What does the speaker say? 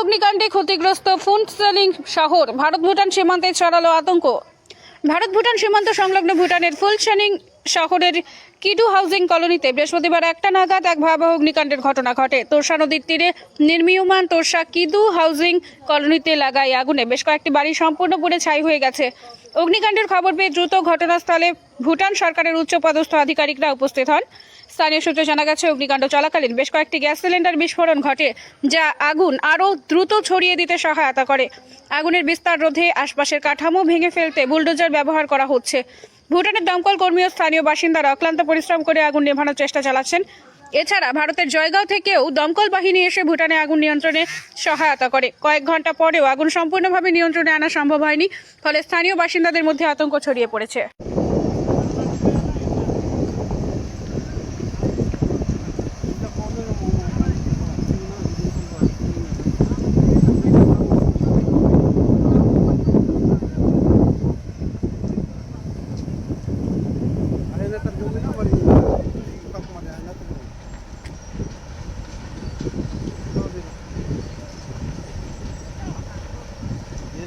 অগ্নিকাণ্ডে ক্ষতিগ্রস্ত ফুন্টসেলিং সেলিং শহর। ভারত ভুটান সীমান্তে ছড়ালো আতঙ্ক। ভারত ভুটান সীমান্ত সংলগ্ন ভুটানের ফুল সেনিং শহরের কিডু হাউজিং কলোনিতে বৃহস্পতিবার একটা নাগাদ এক ভয়াবহ অগ্নিকাণ্ডের ঘটনা ঘটে। তোরসা নদীর তীরে নির্মীয়মান তোরসা কিদু হাউজিং কলোনিতে লাগাই আগুনে বেশ কয়েকটি বাড়ি সম্পূর্ণ পুড়ে ছাই হয়ে গেছে। অগ্নিকাণ্ডের খবর পেয়ে দ্রুত ঘটনাস্থলে ভুটান সরকারের উচ্চপদস্থ আধিকারিকরা উপস্থিত হন। স্থানীয় সূত্রে জানা গেছে, অগ্নিকাণ্ড চলাকালীন বেশ কয়েকটি গ্যাস সিলিন্ডার বিস্ফোরণ ঘটে, যা আগুন আরও দ্রুত ছড়িয়ে দিতে সহায়তা করে। আগুনের বিস্তার রোধে আশপাশের কাঠামো ভেঙে ফেলতে বুলডোজার ব্যবহার করা হচ্ছে। ভুটানের দমকল কর্মী ও স্থানীয় বাসিন্দারা অক্লান্ত পরিশ্রম করে আগুন নেভানোর চেষ্টা চালাচ্ছেন। এছাড়া ভারতের জয়গাঁও থেকেও দমকল বাহিনী এসে ভুটানে আগুন নিয়ন্ত্রণে সহায়তা করে। কয়েক ঘণ্টা পরেও আগুন সম্পূর্ণভাবে নিয়ন্ত্রণে আনা সম্ভব হয়নি, ফলে স্থানীয় বাসিন্দাদের মধ্যে আতঙ্ক ছড়িয়ে পড়েছে।